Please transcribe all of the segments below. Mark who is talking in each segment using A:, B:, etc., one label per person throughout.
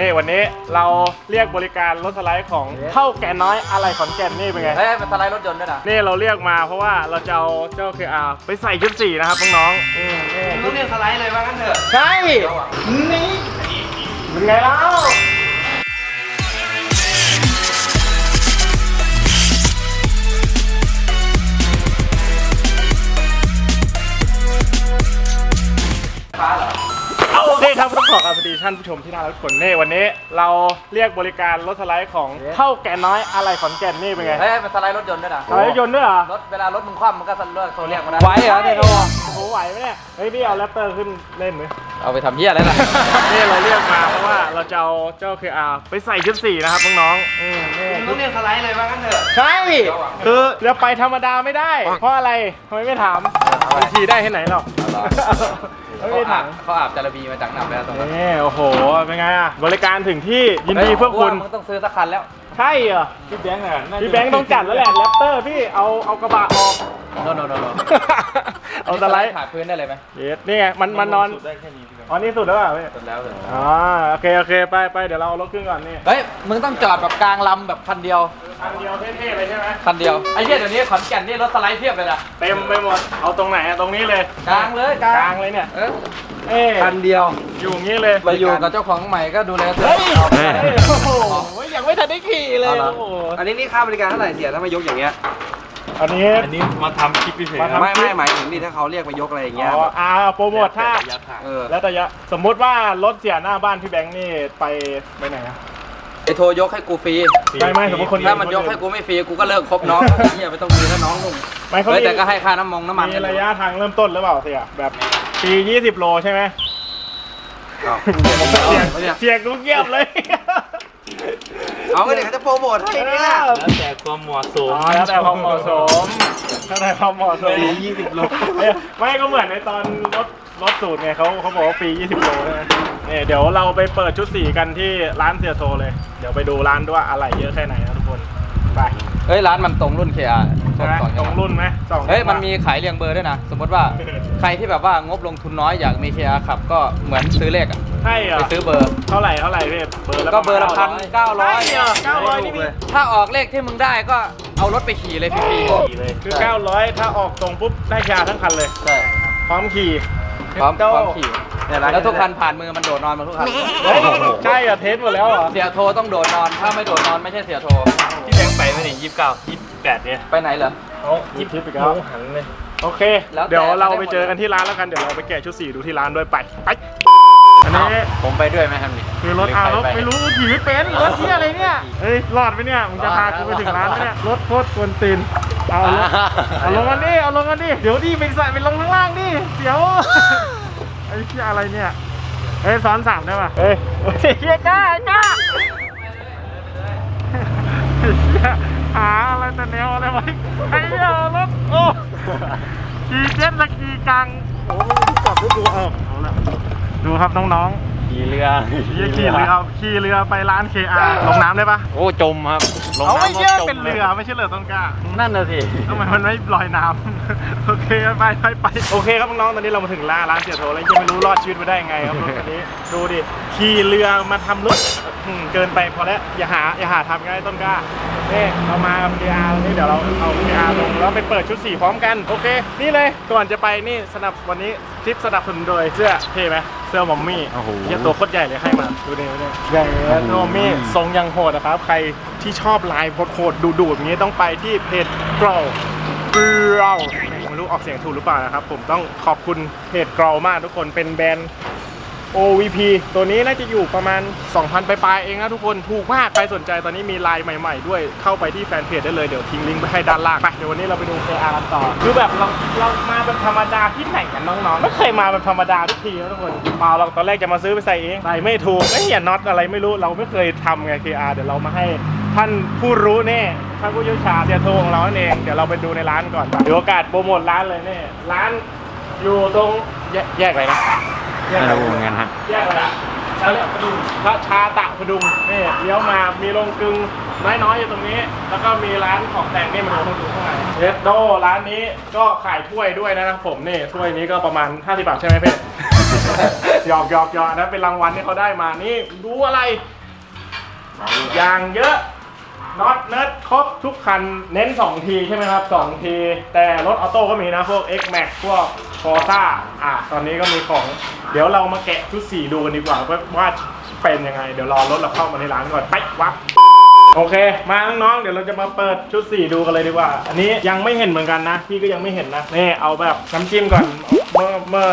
A: นี่วันนี้เราเรียกบริการรถสไลด์ของเท่าแก่น้อยอะไรขอนแก่นนี่เป็นไง
B: เฮ้ยมันสไลด์รถยนต์ด้วยนะ
A: นี่เราเรียกมาเพราะว่าเราจะเอาเจ้า KR ไปใส่ชุดสีนะครับน้องๆอืมนี่
B: ต้องเรียกสไลด์เลยว่างั้นเถอะ
A: ใช่ นี่เป็นไงแล้ว ท่านผู้ชมที่น่ารักทุกคนนี่วันนี้ เราเรียกบริการรถสไลด์ของเท่าแก่น้อยอะไรขอนแก่นนี่เป็นไง
B: เฮ้ยมันสไลด์รถยนต์ด้วยนะ
A: สไลด์ยนต์ด้วยเหรอ
B: รถเวลารถมึงคว่ำมันก็สไลด์เขาเรียกมันนะ
A: ไหวเหรอเนี่ยโอ้โหไหวไหมเนี่ยเฮ้ยพี่เอาแรปเตอร์ขึ้นเล่นไหม
B: เอาไปทำเหี้ยอะไรล่ะ
A: นี่เราเรียกมาเพราะว่าเราจะเอาเจ้า KR ไปใส่ชุดสีนะครับน้องๆอืมนี่
B: ต้องเรียกสไลด์เลยว่างั้นเถอะ
A: ใช่คือจะไปธรรมดาไม่ได้ เพราะอะไรทำไมไม่ถามบางทีได้ที่ไหนหรอก ไม่
B: เขา
A: ได้
B: อา
A: ถา
B: บ
A: ม
B: เขาอาบจารบีมาจากหนับแล้วตรงนั้น
A: นี่โอ้โห เป็นไงอะบริการถึงที่ยินดีเพื่อคุณ
B: มึงต้องซื้อสักคันแล้ว
A: ใช่เหรอ
C: พี่แบงค์อะน่าจะ
A: พี่แบงค์ต้องจัดแล้วแหละแรปเตอร์พี่ เอาเอากระบะออก
B: โนโนโนโน
A: เอาสไลด์
B: ผ่าพื้นได้เลยไหม
A: เย็ดนี่ไงมันมันนอน
C: สุดได้แค่นี้พี่แบงค์
A: อ๋อนี่สุดแล้วเหรอพี่
B: สุดแล้วสุดแล้ว
A: อ๋อโอเคโอเคไปไปเดี๋ยวเราเอารถขึ้นก่อนนี่
B: เฮ้ยมึงต้องจอดแบบกลางลำแบบคันเดียว
A: คันเดียวเท่ๆเลยใช่ไหม
B: คันเดียวไอ้เหี้ยเดี๋ยวนี้ขอนแก่นนี่รถสไลด์เพียบเลยนะ
A: เต็มไปหมดเอาตรงไหนอะตรงนี้เลย
B: กลางเลยกลาง
A: กลางเลยเนี่ย
B: เออ
A: เอ้ย
B: คันเดียว
A: อยู่อย่างนี้เลย
B: ไปอยู่กับเจ้าของใหม่ก็ดูแลเธอ
A: เฮ้ย
B: เอาไป
A: โอ้โหยังไม่ทันได้ขี่เลย
B: เอาเหรอ
A: โอ้โห
D: อันนี้นี่ค่าบริการเท่าไหร่เสียถ้ามายกอย่างเงี้ย
A: อันนี้
C: อันนี้มาทำคลิปพิเศษ
A: มา
C: ครับ
A: ทำ
D: ไม่ไม่หมายถึงนี่ถ้าเขาเรียกมายกอะไรอย่างเงี้ย
A: อ๋ออ่าโปรโมทถ้า
C: ระยะทาง
D: เออ
A: แล้วแต่ยะสมมุติว่ารถเสียหน้าบ้านพี่แบงค์นี่ไปไปไหนอะ
D: ไอโทรยกให้กูฟรี
A: ไม่ไม่สมมติคน
D: ถ้ามันยกให้กูไม่ฟรีกูก็เลิกคบน้องไอ้เหี้ยไม่ต้องมีถ้าน้องนุ่ม
A: ไม่เขา
D: เฮ้ย
A: มี
D: แต่ก็ให้ค่าน้ำมงน้ำมัน
A: มีระยะทางเริ่มต้นหรือเปล่าเสียแบบปี20 โลใช่ไหม
D: เอา
A: เสียง
D: เอาเนี่ย
A: เสียงดูเงียบเลย
D: เอาก็เดี๋ยวเขาจะโปรโมทให้เนี่ย
C: แล้วแต่ความเหมาะสม
A: อ๋อแล้วแต่ความเหมาะสมแล้วแต่ความเหมาะสม
C: ปี20โล
A: เอ้ยไม่ก็เหมือนในตอนรถรถสูตรไงเขาเขาบอกว่าปี20 โลใช่ไหมเนี่ยเดี๋ยวเราไปเปิดชุดสีกันที่ร้านเสียโทเลย เดี๋ยวไปดูร้านด้วยว่าอะไรเยอะแค่ไหนนะทุกคน ไป
B: เฮ้ยร้านมันตรงรุ่น KR
A: ใช่ไหมตรงรุ่นไหมสอง
B: เฮ้ยมันมีขายเรียงเบอร์ด้วยนะ สมมติว่าใครที่แบบว่างบลงทุนน้อยอยากมี KR ขับก็เหมือนซื้อเลขอะ
A: ใช่เหรอ
B: ไปซื้อเบอร์
A: เท่าไหร่เท่าไหร่พี่เบอร์ละ
B: ก็เบอร์ละพันเก้าร้อย
A: ใช่เหรอเก้าร้อยนี่มี
B: ถ้าออกเลขที่มึงได้ก็เอารถไปขี่เลยฟรี
C: ขี่เลย
A: คือ900ถ้าออกตรงปุ๊บได้ยาทั้งคันเลย
B: ๆใช่
A: พร้อมขี่
B: พร้อม
A: เจ้า
B: พร้อมขี่ แล้วทุกคันผ่านมือมันโดดนอนมาทุกคัน
A: เฮ้ยใช่เหรอเทสหมดแล้วเหรอ
B: เสียโทรต้องโดดนอน ถ้าไม่โดดนอนไม่ใช่เสียโทร
C: พี่แบงค์ไปไหมเนี่ยยี่สิบเก้ายี่สิบแปดเนี่ย
B: ไปไหนเหรอ
A: เอายิบทิปอีก
C: ห
A: แล้ว
C: มูหันเลย
A: โอเค
B: แล้วแต่
A: เดี๋ยวเรา
B: ได้หมด
A: ไปเจอกันที่ร้านแล้วกัน เดี๋ยวเราไปแกะชุดสีดูที่ร้านด้วยไป ไป อันนี้
B: ผมไปด้วยไหมครับนี่
A: คือรถอารถไม่รู้ขี่ไม่เป็น รถที่อะไรเนี่ย เฮ้ย รอดไหมเนี่ย มึงจะพากูไปถึงร้านไหมเนี่ย รถโคตรกวนตีน เอาลงเอาลงกันดิ เอาลงกันดิ เดี๋ยวดิไปใส่ไปลงข้างล่างดิ เดี๋ยว ไอ้ที่อะไรเนี่ยเฮ้ยซ้อนสามได้ป่ะเฮ้ยเฮ้ยเฮียกล้ากล้าไอ้เหี้ยหาอะไรแต่แนวอะไรไว้ไอ้เหี้ยรถโอ้ขี่เจ็ตสกีกังโอ้ยจับด้วยกูเอาเอาละดูครับน้อง
C: ขี่เรือ
A: ๆขี่ขี่เรือขี่เรือไปร้าน KR ลงน้ำได้ปะ
C: โอ้จมครับลง
A: เอาไม่
C: น้ำ
A: เชื่อ
C: ก็จม
A: เป็นเรือไม่ใช่เรือต้นกล้า
C: นั่นน่ะสิ
A: ทำไมมันไม่ลอยน้ำโอเค ไปไปไปโอเคครับน้องๆตอนนี้เรามาถึงร้านร้านเสียโทแล้วยังไม่รู้รอดชีวิตมาได้ยังไงครับรถคันนี้ดูดิขี่เรือมาทำรถอืมเกินไปพอแล้วอย่าหาอย่าหาทำกันไอ้ต้นกล้านี่เรามากับ KR วันนี้เดี๋ยวเราเอา KR ลงแล้วไปเปิดชุดสีพร้อมกันโอเค นี่เลยก่อนจะไปนี่สนับวันนี้คลิปสนับสนุนโดยเสื้อเท่ไหมเสื้อมอมมี่
C: โอ้โห
A: เหี้ยตัวโคตรใหญ่เลยให้มาดูดิดูดิใหญ่เลยมอมมี่ทรงยังโหดนะครับ ใครที่ชอบลายโหดๆดูๆแบบนี้ต้องไปที่เพจกรอเกราวไม่ รู้ออกเสียงถูกหรือเปล่านะครับ ผมต้องขอบคุณเพจเกรามากทุกคนเป็นแบรนด์ OVP ตัวนี้น่าจะอยู่ประมาณ 2,000 ปลายๆเองนะทุกคนถูกมากใครสนใจตอนนี้มีไลน์ใหม่ๆ ด้วยเข้าไปที่แฟนเพจได้เลยเดี๋ยวทิ้งลิงก์ไปให้ด้านล่างไปเดี๋ยววันนี้เราไปดู KR กันต่อ คือแบบเราเรามาแบบธรรมดาที่ไหนกันน้องๆ ไม่เคยมาแบบธรรมดาทุกทีนะทุกคนเปล่าเราตอนแรกจะมาซื้อไปใส่เองใส่ไม่ถูกไอ้เหี้ยน็อตอะไรไม่รู้เราไม่เคยทำไง KR เดี๋ยวเรามาให้ ท่านผู้รู้แน่ท่านผู้เชี่ยวชาญเสียโทของเรานั่นเองเดี๋ยวเราไปดูในร้านก่อนเดี๋ยวโอกาสโปรโมทร้านเลยเนี่ยร้านอยู่ตรงแยกแยกอะไรนะแยก
C: ไม่
A: อะไร
C: รู้เหมือนกันฮะ
A: แยกอะไรอะชาเลียพดุงพระชาตะพดุงนี่เลี้ยวมามีโรงกลึงน้อยๆอยู่ตรงนี้ แล้วก็มีร้านของแต่งนี่มาดูข้างดูข้างในเยสโดร้านนี้ก็ขายถ้วยด้วยนะครับผมนี่ถ้วยนี้ก็ประมาณ 50 บาทใช่ไหมเพ่หยอกหยอกหยอกอันนั้นเป็นรางวัลที่เขาได้มานี่ดูอะไรอย่างเยอะ น็อตเนิร์ดครบทุกคันเน้น 2 ทีใช่ไหมครับ 2 ที แต่รถออโต้ก็มีนะ พวก X Max พวก f o r z a อะตอนนี้ก็มีของ เดี๋ยวเรามาแกะชุด 4 ดูกันดีกว่าว่าว่าเป็นยังไง เดี๋ยวรอรถเราเข้ามาในร้านก่อนไปวับโอเค มาน้องๆ เดี๋ยวเราจะมาเปิดชุด 4 ดูกันเลยดีกว่า อันนี้ยังไม่เห็นเหมือนกันนะ พี่ก็ยังไม่เห็นนะ นี่เอาแบบน้ำจิ้มก่อน เมื่อเมื่อ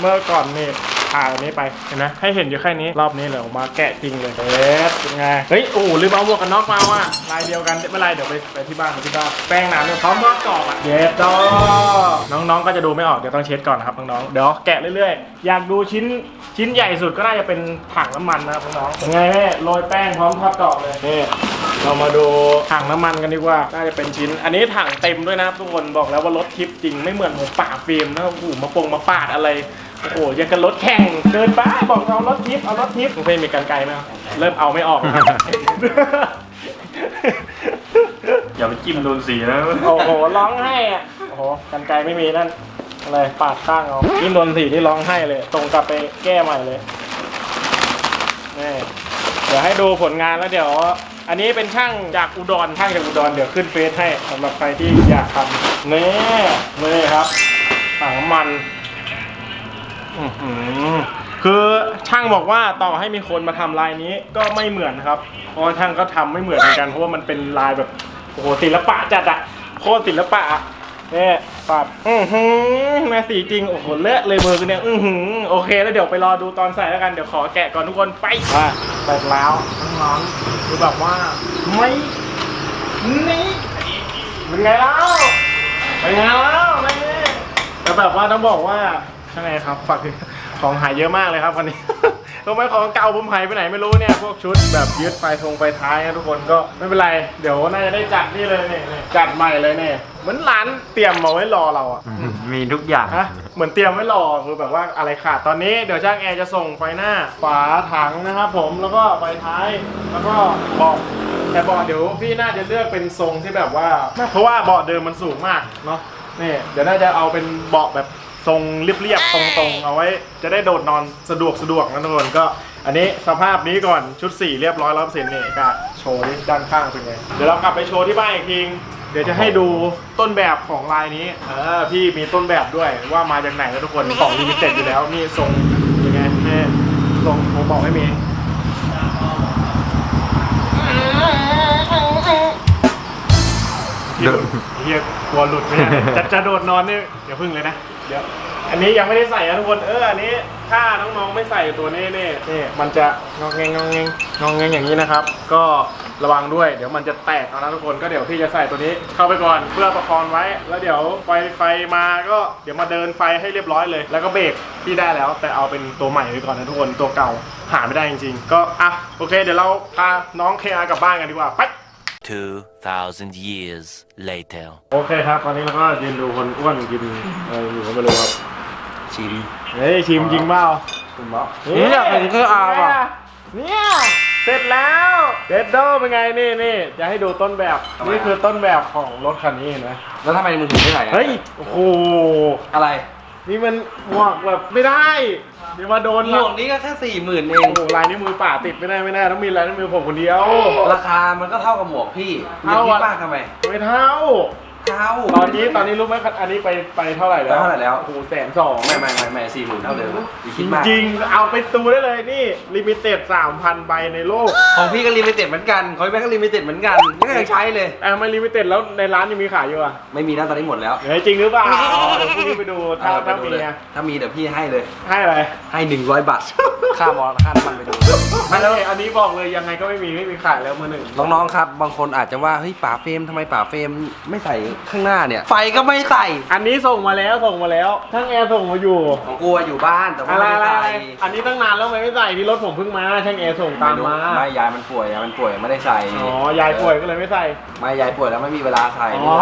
A: เมื่อก่อนนี่ ถ่ายอันนี้ไปเห็นไหมให้เห็นอยู่แค่นี้รอบนี้เลยออกมาแกะจริงเลยเอ๊ะเป็นไงเฮ้ยโอ้โหลืมเอาหมวกกันน็อกมาว่ะลายเดียวกันไม่เป็นไรเดี๋ยวไปไปที่บ้านไปที่บ้านแป้งหนาเนี่ยพร้อมมอบกรอบอะเย็ดดอน้องๆก็จะดูไม่ออกเดี๋ยวต้องเช็ดก่อนนะครับน้องๆเดี๋ยวแกะเรื่อยๆ อยากดูชิ้นชิ้นใหญ่สุดก็น่าจะเป็นถังน้ำมันนะครับน้องๆเป็นไงแม่โรยแป้งพร้อมทอดกรอบเลยนี่เรามาดูถังน้ำมันกันดีกว่า น่าจะเป็นชิ้น อันนี้ถังเต็มด้วยนะครับทุกคน บอกแล้วว่ารถทิปจริงไม่เหมือนหมูป่าฟิล์มนะโอ้โหมาปงมาปาดอะไร โอ้โหยังกับรถแข่งเดินไปบอกเอารถทิปเอารถทิปเพื่อนมีกันไกลไหมครับเริ่มเอาไม่ออกแล้ว
C: อย่าไปจิ้มโดนสีนะ
A: โอ้โหร้องไห้อะโอ้โหกันไกลไม่มีนั่นอะไรปาดข้างเอานี่โดนสีที่ร้องไห้เลยตรงกลับไปแก้ใหม่เลยนี่เดี๋ยวให้ดูผลงานแล้วเดี๋ยว อันนี้เป็นช่างจากอุดรช่างจากอุดรเดี๋ยวขึ้นเฟซให้สำหรับใครที่อยากทำนี่นี่ครับถังน้ำมัน อื้อหือคือช่างบอกว่าต่อให้มีคนมาทำลายนี้ก็ไม่เหมือนครับ เพราะว่าช่างก็ทำไม่เหมือนเหมือนกันเพราะว่ามันเป็นลายแบบโอ้โหศิลปะจัดอะโคตรศิลปะอะเนี่ยปัดอือหือแม่สีจริงโอ้โหเลอะเลยมือกูเนี่ยอือหือโอเค แล้วเดี๋ยวไปรอดูตอนใส่แล้วกันเดี๋ยวขอแกะก่อนทุกคนไปว่าใส่แล้วน้องๆคือแบบว่าไม่นี่เป็นไงแล้วเป็นไงแล้วไม่แต่แบบว่าต้องบอกว่า ช่ไหมครับฝากถึงของหายเยอะมากเลยครับวันนี้ทำไมของเก่าผมหายไปไหนไม่รู้เนี่ยพวกชุดแบบยึดไฟทงไฟท้ายนะทุกคนก็ไม่เป็นไร เดี๋ยวน่าจะได้จัดนี่เลยเนี่ยเนี่ยจัดใหม่เลยเนี่ยเหมือนร้านเตรียมมาไว้รอเราอะ
C: มีทุกอย่าง
A: ฮะเหมือนเตรียมไว้รอคือแบบว่าอะไรขาดตอนนี้เดี๋ยวช่างแอร์จะส่งไฟหน้าฝาถังนะครับผมแล้วก็ไฟท้ายแล้วก็เบาะแต่เบาะเดี๋ยวพี่น่าจะเลือกเป็นทรงที่แบบว่า เพราะว่าเบาะเดิมมันสูงมากเนาะนี่เดี๋ยวน่าจะเอาเป็นเบาะแบบ ทรงเรียบๆตรงๆ เอาไว้ จะได้โดดนอนสะดวกสะดวกนะทุกคนก็ อันนี้สภาพนี้ก่อนชุดสีเรียบร้อยร้อยเปอร์เซ็นต์เนี่ยก็โชว์ที่ด้านข้างเป็นไงเดี๋ยวเรากลับไปโชว์ที่บ้านอีกทีเดี๋ยวจะให้ดูต้นแบบของลายนี้เออพี่มีต้นแบบด้วยว่ามาจากไหนแล้วทุกคนของลิมิเต็ดอยู่แล้วนี่ทรงยังไงนี่ทรงผมบอกไม่มีเฮียเฮียกลัวหลุดไหมเนี่ยจะจะโดดนอนนี่อย่าพึ่งเลยนะ เดี๋ยวอันนี้ยังไม่ได้ใส่นะทุกคนเอออันนี้ถ้าน้องๆไม่ใส่ตัวนี้นี่นี่มันจะงองแงงงองแงงงองแงงอย่างนี้นะครับ ก็ระวังด้วยเดี๋ยวมันจะแตกเอานะทุกคนก็เดี๋ยวพี่จะใส่ตัวนี้เข้าไปก่อนเพื่อประคองไว้ แล้วเดี๋ยวไฟไฟมาก็เดี๋ยวมาเดินไฟให้เรียบร้อยเลย แล้วก็เบรกพี่ได้แล้ว แต่เอาเป็นตัวใหม่ไปก่อนนะทุกคนตัวเก่าหาไม่ได้จริงๆ ก็อะโอเค เดี๋ยวเราพาน้องเคอากลับบ้านกันดีกว่าไป
E: 2,000 years later.
A: โอเคครับตอนนี้เราก็ยืนดูคนอ้วนกินอะไรอยู่ก็ไม่รู้ครับ
D: ชิม
A: เฮ้ยชิมจริงเปล่าคุณบอก
D: เนี่ยอยากเห็นเครื่องอาว่ะ
A: เนี่ย เสร็จแล้วเดดโดเป็นไงนี่นี่จะให้ดูต้นแบบนี่คือต้นแบบของรถคันนี้เห็นไหม
D: แล้วทำไมมึงถึงไม่ใส่อะ
A: เฮ้ย โอ้โห
D: อะไร
A: นี่มันหมวกแบบไม่ได้ เดี๋ยวมาโดน
D: หมวกนี้ก็แค่สี่หมื่นเอ
A: โอ้
D: ง
A: โหลายนิ้วมือป่าติดไม่ได้ไม่ได้ต้องมีลายนิ้วมือผมคนเดียว
D: ราคามันก็เท่ากับหมวกพี่มึง
A: เท่า
D: คิ
A: อะ
D: ดมากทำไม
A: ไม่เท่า
D: เท่า
A: ตอนนี้ตอนนี้รู้ไหมอันนี้ไปไปเท่าไหร่แล้ว
D: ไปเท่าไหร่แล้ว
A: โอ้โหแสนสอง
D: ไม่ไม่ไม่ไม่สี่หมื่นเท่าเดิมอย่าคิดมาก
A: จริงๆเอาไปตูได้เลยนี่ลิมิเต็ด3,000ใบในโลก
D: ของพี่ก็ลิมิเต็ดเหมือนกันของพี่แม่ก็ลิมิเต็ดเหมือนกันไม่เคยใช้เลย
A: แต่ทำไมลิมิเต็ดแล้วในร้านยังมีขายอยู่อะ
D: ไม่มีนะตอนนี้หมดแล้ว
A: เฮ้ยจริงหรือเปล่าอ๋อเดี๋ยวพรุ่งนี้ไปดูถ้า
D: เออไป
A: ถ้า
D: ดู
A: มี
D: เลย
A: อะ
D: ถ้ามีเดี๋ยวพี่ให้เลย
A: ให้อะไร
D: ให้หนึ่งร้อยบาท ค่ามอค่าน้ำมันไปดู
A: ไม่แล้วอันนี้บอกเลยยังไงก็ไม่มีไม่มีขายแล้วมือหนึ่ง
D: น้องๆครับ บางคนอาจจะว่า เฮ้ยป่าเฟรมทำไมป่าเฟรมไม่ใส่ข้างหน้าเนี่ย ไฟก็ไม่ใส่
A: อันนี้ส่งมาแล้วส่งมาแล้วช่างแอร์ส่งมาอยู่
D: ของกูอะอยู่บ้านแต่ว่า
A: อะไร
D: ไม่
A: อะไร
D: ได้
A: อะไร
D: ใส่
A: อันนี้ตั้งนานแล้วทำไมไม่ใส่ที่รถผมเพิ่งมาช่างแอร์ส่งตามมา
D: ไม่ยายมันป่วยยายมันป่วยไม่ได้ใส่
A: อ๋อยายป่วยก็เลยไม่ใส่
D: ไม่ยายป่วยแล้วไม่มีเวลาใส่
A: อ๋อ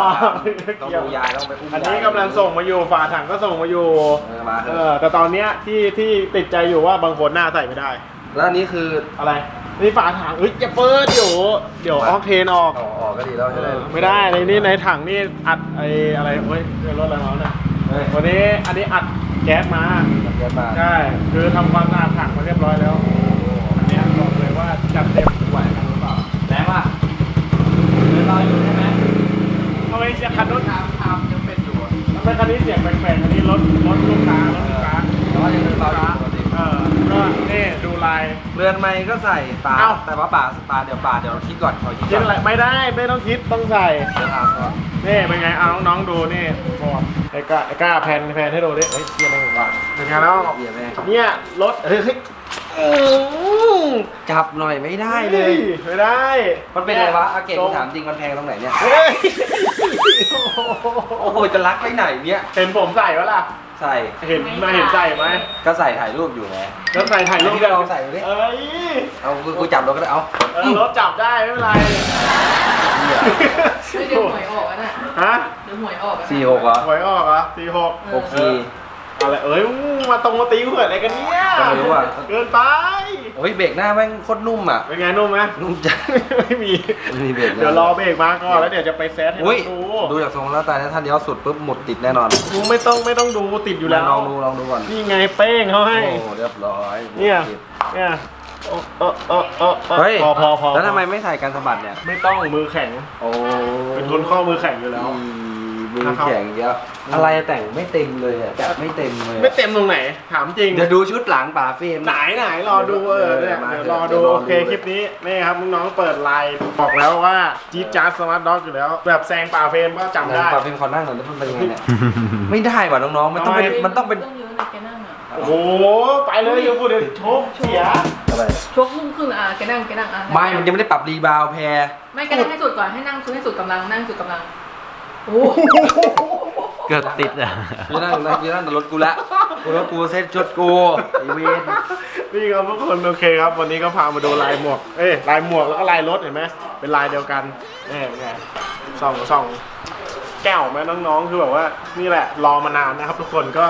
D: ต้องดูยายต้องไปอุ้ม
A: อันนี้
D: ยาย
A: กำลังส่งมาอยู่ฝาถังก็ส่งมาอยู่
D: เออมาเถ
A: เอ
D: อะ
A: อแต่ตอนเนี้ยที่ที่ติดใจอยู่ว่าบางคนหน้าใส่ไม่ได้
D: แล้วอันนี้คือ
A: อะไร นี่ฝาถังเอ้ยจะเปิดเดี๋ยวเดี๋ยวออกเทนออก
D: อ๋อออกก็ดีแล้ว
A: เอ
D: ใช่ไหม
A: อไม่ได้ในนี่ในถังนี่อัดไออะไรเฮ้ยเดี๋ยวรถอะไรมาเนี่ย
D: เฮ้ย
A: วันนี้อันนี้อัดแก๊สมา
D: เกินมา
A: ใช่คือทำความสะอาดถังมาเรียบร้อยแล้วอันเนี้ยบอกเลยว่าจัดเต็มไหวกันหรือเปล่า
B: แรงว่ะเดินรออยู่ใช่ไหม
A: ทำไมเสียงคันรถ
B: ทำทำยังเป็นอยู่อะ
A: ทำไมคันนี้เสียงแปลกๆอันนี้รถรถลูกค้ารถลูกค้า
B: แต่ว่ายังเดินรออยู่ปกติ
A: เออก็นี่ดูลาย
D: เรือนไม้ก็ใส่ปลา
A: เอ้า
D: แต่ว่าปลาปลาเดี๋ยวปลาเดี๋ยวคิดก่อนขอคิด
A: คิ
D: ก่
A: ด
D: อน
A: อะไรไม่ได้ไม่ต้องคิดต้องใส่
D: เดี๋ยวถามก่อน
A: นี่เป็นไงเอาน้องๆดูนี่ฟอร์ดไอ้กล้าไอ้กล้าแพนแพนให้ดูดิเฮ้ยเกียร์อะไรก่อนเป็นไงแล้ว
D: เดี๋ยวแม่
A: เนี่ยรถเฮ้ยเฮ้ยอื้อ
D: จับหน่อยไม่ได้เลย
A: ไม่ได้
D: มันเป็นอะไรวะอาเก่ง
A: ตร
D: กูถามจริงมันแพงตรงไหนเนี่ย
A: เฮ้ย
D: โอ้โหจะรักไปไหนเนี่ย
A: เห็นผมใส่ปะล่ะ
D: ใส่
A: เห็นมาเห็นใส่ไหม
D: ก็ใส่ถ่ายรูปอยู่ไง
A: แล้วใส่ถ่ายรูป
D: อันนี้ลองใส่ดูดิ
A: เอ้ย
D: เอากูกูจับรถก็ได้เอา
A: เออรถจับได้ไม่เป็นไร
F: ไม่เดี๋ยวหวยออกอะน่ะ
A: ฮะ
F: เดี๋ยวหวยออกอะ
D: สี่หกเหรอ
A: หวยออกเหรอสี่หก
D: หกสี่
A: อะไรเอ้ยมาตรงมาตีเหืออะไรกันเนี่ย
D: ก็ไม่รู้อะ
A: เกินไป
D: โอ้ยเบรกหน้าแม่งโคตรนุ่มอะ
A: เป็นไงนุ่มไหม
D: นุ่มจัง
A: ไม่มี
D: ไม่มีเบรกนะ
A: เดี๋ยวรอเบรกมาก่อนแล้วเดี๋ยวจะไปแซดให้
D: อุ้ย
A: ดู
D: ดูจากทรงแล้วตายถ้าเลี้ยวสุดปุ๊บหมุดติดแน่นอน
A: ดูไม่ต้องไม่ต้องดูติดอยู่แล้ว
D: ลองดูลองดูก่อน
A: นี่ไงเป้งเขาให้
D: โอ้เรียบร้อย
A: เนี่ย
D: ติด
A: เนี่ยเออเออเออเออเออ
D: เฮ้ย
A: พอพอพอ
D: แล้วทำไมไม่ใส่กันสะบัดเนี่ย
A: ไม่ต้องมือแข็ง
D: โอ้
A: เป็นคนข้อมือแข็งอยู่แล้ว
D: อีมือแข็งเยอะ อะไรแต่งไม่เต็มเลยอะจัดไม่เต็มเลย
A: ไม่เต็มตรงไหน ถามจริง
D: เดี๋ยวดูชุดหลังป่าเฟรม
A: ไหนไหนรอดูเออเนี่ย
D: มา
A: เดี๋ยว
D: เดี๋
A: ร
D: ยว
A: อดู
D: เดี๋ยวรอดู
A: โอเคคลิปนี้นี่ครับน้องๆเปิดไลน์บอกแล้วว่าจี๊ดจ๊าดสมาร์ทด็อกอยู่แล้ว แบบแซงป่าเฟรมก็จำได้
D: ป่าเฟรมขอนั่งหน่อยแล้วมันเป็นยังไงเนี่ย ไม่ได้ว่ะน้องๆ มันต้องเป็น
A: ทำไม
D: มันต้องเป็น
F: ต้องเยอะนะแกนั่งอะ
A: โอ้โห ไปเลยอย่าพูดเดี๋ยวโชคเสีย
D: อะไร
F: ชกลุ่มครึ่งอะแกนั่งแกนั่งอะ
D: ไม่ มันยังไม่ได้ปรับรีบาวด์แพร
F: ไม่แกนั่งให้สุดก่อนให้นั่งให้สุดกำลังนั่งสุดกำลังโอ้
C: เกือบติดอะ
D: ยืนนั่งนะยืนนั่งแต่รถกูละกูรถกูเซ็ตชุดกูไอเวน
A: นี่ครับทุกคนโอเคครับ วันนี้ก็พามาดูลายหมวก เอ้ยลายหมวกแล้วก็ลายรถเห็นไหมเป็นลายเดียวกันนี่เป็นไงส่องส่องแก้วไหมน้องๆ คือแบบว่านี่แหละรอมานานนะครับ ทุกคนก็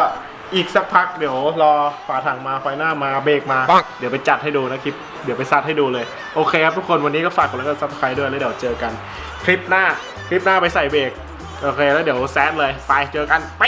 A: อีกสักพักเดี๋ยวรอฝาถังมาไฟหน้ามาเบรกมา เดี๋ยวไปจัดให้ดูนะคลิป เดี๋ยวไปซัดให้ดูเลย โอเคครับทุกคนวันนี้ก็ฝากกดไลค์กดซับสไครต์ด้วยแล้วเดี๋ยวเจอกัน คลิปหน้าคลิปหน้าไปใส่เบรก โอเคแล้วเดี๋ยวแซดเลย ไปเจอกันไป